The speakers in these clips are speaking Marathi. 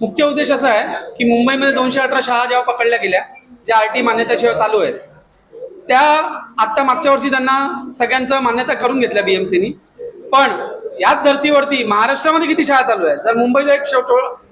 मुख्य उद्देश असा आहे की मुंबईमध्ये दोनशे अठरा शाळा जेव्हा पकडल्या गेल्या ज्या आर टी मान्यताशिवाय चालू आहेत त्या आत्ता मागच्या वर्षी त्यांना सगळ्यांचं मान्यता करून घेतल्या बीएमसीनी पण याच धर्तीवरती महाराष्ट्रामध्ये किती शाळा चालू आहेत? जर मुंबईचं एक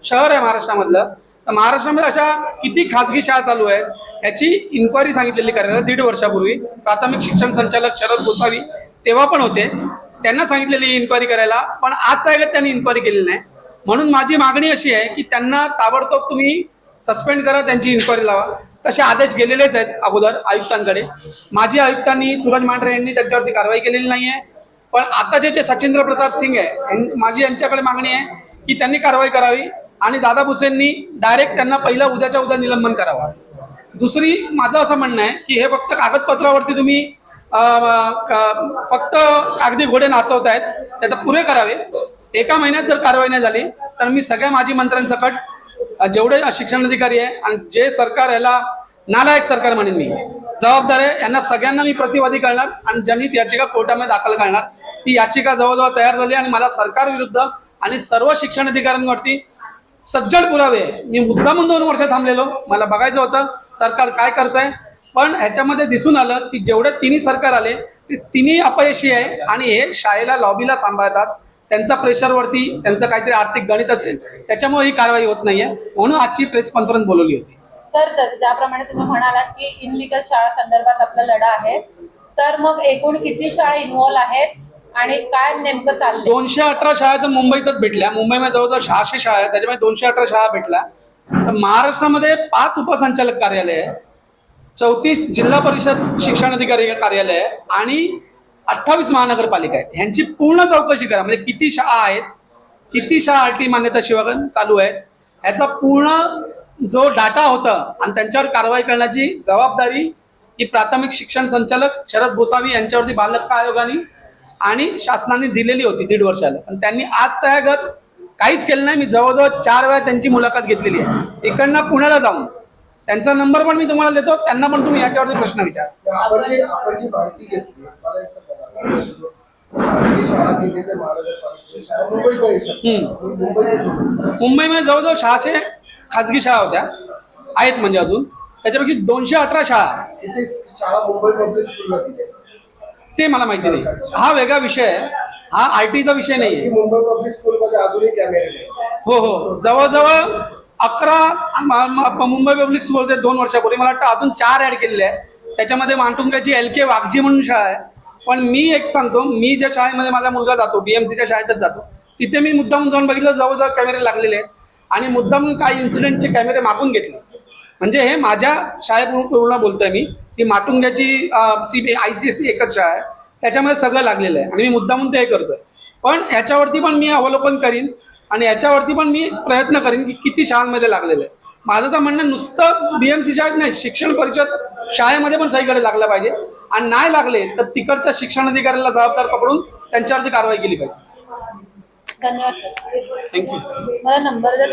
शहर आहे महाराष्ट्रामधलं तर महाराष्ट्रामध्ये अशा किती खाजगी शाळा चालू आहेत? याची इन्क्वायरी सांगितलेली करायला दीड वर्षापूर्वी. प्राथमिक शिक्षण संचालक शरद गोसावी तेव्हा पण होते. त्यांना सांगितलेली इन्क्वायरी करायला पण आज त्यांनी इन्क्वायरी केलेली नाही. म्हणून माझी मागणी अशी आहे की त्यांना ताबडतोब तुम्ही सस्पेंड करा त्यांची इन्क्वायरी लावा. तसे आदेश गेलेलेच आहेत अगोदर आयुक्तांकडे. माजी आयुक्तांनी सूरज मांढरे यांनी त्यांच्यावरती कारवाई केलेली नाही आहे पण आताचे जे सचिंद्र प्रताप सिंग आहे माझी यांच्याकडे मागणी आहे की त्यांनी कारवाई करावी आणि दादा भुसेंनी डायरेक्ट त्यांना पहिला उद्याच्या उद्या निलंबन करावा. दुसरी माझं असं म्हणणं आहे की हे फक्त कागदपत्रावरती तुम्ही फक्त कागदी घोडे नाचवत आहेत. त्याचा पुरे करावे. एका महिन्यात जर कारवाई नाही झाली तर मी सगळ्या माजी मंत्र्यांसकट जेवढे शिक्षण अधिकारी आहे आणि जे सरकार याला नालायक सरकार म्हणेन मी जबाबदार आहे. यांना सगळ्यांना मी प्रतिवादी करणार आणि जनहित याचिका कोर्टामध्ये दाखल करणार ती याचिका जवळजवळ तयार झाली आणि मला सरकार विरुद्ध आणि सर्व शिक्षण अधिकाऱ्यांवरती सज्जड पुरावे. मी मुद्दा म्हणून दोन वर्ष थांबलेलो. मला बघायचं होतं सरकार काय करतंय? पण ह्याच्यामध्ये दिसून आलं की जेवढे तिन्ही सरकार आले ते तिन्ही अपयशी आहे आणि हे शाळेला लॉबीला सांभाळतात. त्यांचा प्रेशरवरती त्यांचं काहीतरी आर्थिक गणित असेल त्याच्यामुळे ही कारवाई होत नाहीये. म्हणून आजची प्रेस कॉन्फरन्स बोलवली होती. सर तर ज्याप्रमाणे तुम्ही म्हणालात की इनलिगल शाळा संदर्भात आपला लढा आहे तर मग एकूण किती शाळा इन्व्हॉल्व आहेत आणि काय नेमकं चाललंय? दोनशे अठरा शाळा तर मुंबईतच भेटल्या. मुंबईमध्ये जवळजवळ सहाशे शाळा आहेत. त्याच्यामध्ये दोनशे अठरा शाळा भेटल्या. तर महाराष्ट्रामध्ये पाच उपसंचालक कार्यालय आहे. चौतीस जिल्हा परिषद शिक्षण अधिकारी कार्यालय आहे आणि अठ्ठावीस महानगरपालिका आहे ह्यांची पूर्ण चौकशी करा. म्हणजे किती शाळा आहेत किती शाळा आर टी मान्यता शिवागन चालू आहेत ह्याचा पूर्ण जो डाटा होता आणि त्यांच्यावर कारवाई करण्याची जबाबदारी ही प्राथमिक शिक्षण संचालक शरद गोसावी यांच्यावरती बालहक्क आयोगाने आणि शासनाने दिलेली होती दीड वर्षाला. पण त्यांनी आज तयागत काहीच केलं नाही. मी जवळजवळ चार वेळा त्यांची मुलाखत घेतलेली आहे. इकडनं पुण्याला जाऊन त्यांचा नंबर पण मी तुम्हाला देतो त्यांना पण तुम्ही याच्यावरती प्रश्न विचार. आपण जी माहिती घेतली मला एक मुंबईमध्ये जवळजवळ सहाशे खाजगी शाळा होत्या. आहेत म्हणजे अजून. त्याच्यापैकी दोनशे अठरा शाळा. ते मला माहिती नाही. हा वेगळा विषय आहे. हा आय टीचा विषय नाही की आहे मुंबई पब्लिक स्कूलमध्ये अजूनही कॅमेरे नाही. हो हो. जवळजवळ अकरा मुंबई पब्लिक स्कूल होते दोन वर्षापूर्वी. मला वाटतं अजून चार ऍड केलेले आहे त्याच्यामध्ये मानटुंग्याची एल के वाघजी म्हणून शाळा आहे. पण मी एक सांगतो मी ज्या शाळेमध्ये माझा मुलगा जातो बीएमसीच्या शाळेतच जातो तिथे मी मुद्दाम जाऊन बघितलं जवळजवळ कॅमेरे लागलेले आहेत. आणि मुद्दाम काही इन्सिडेंटचे कॅमेरे मागून घेतले. म्हणजे हे माझ्या शाळेपूर्ण बोलतोय मी की माटुंग्याची C B I C S C एकच शाळा आहे. त्याच्यामध्ये सगळं लागलेलं आहे. आणि मी मुद्दामून ते हे करतोय. पण ह्याच्यावरती पण मी अवलोकन करीन आणि याच्यावरती पण मी प्रयत्न करीन की किती शाळांमध्ये लागलेलं आहे. माझं तर म्हणणं नुसतं बीएमसी शाळेत नाही शिक्षण परिषद शाळेमध्ये पण सगळीकडे लागलं पाहिजे. आणि नाही लागले तर तिकडच्या शिक्षण अधिकाऱ्याला जबाबदार पकडून त्यांच्यावरती कारवाई केली पाहिजे. धन्यवाद. थँक्यू मला नंबर द्या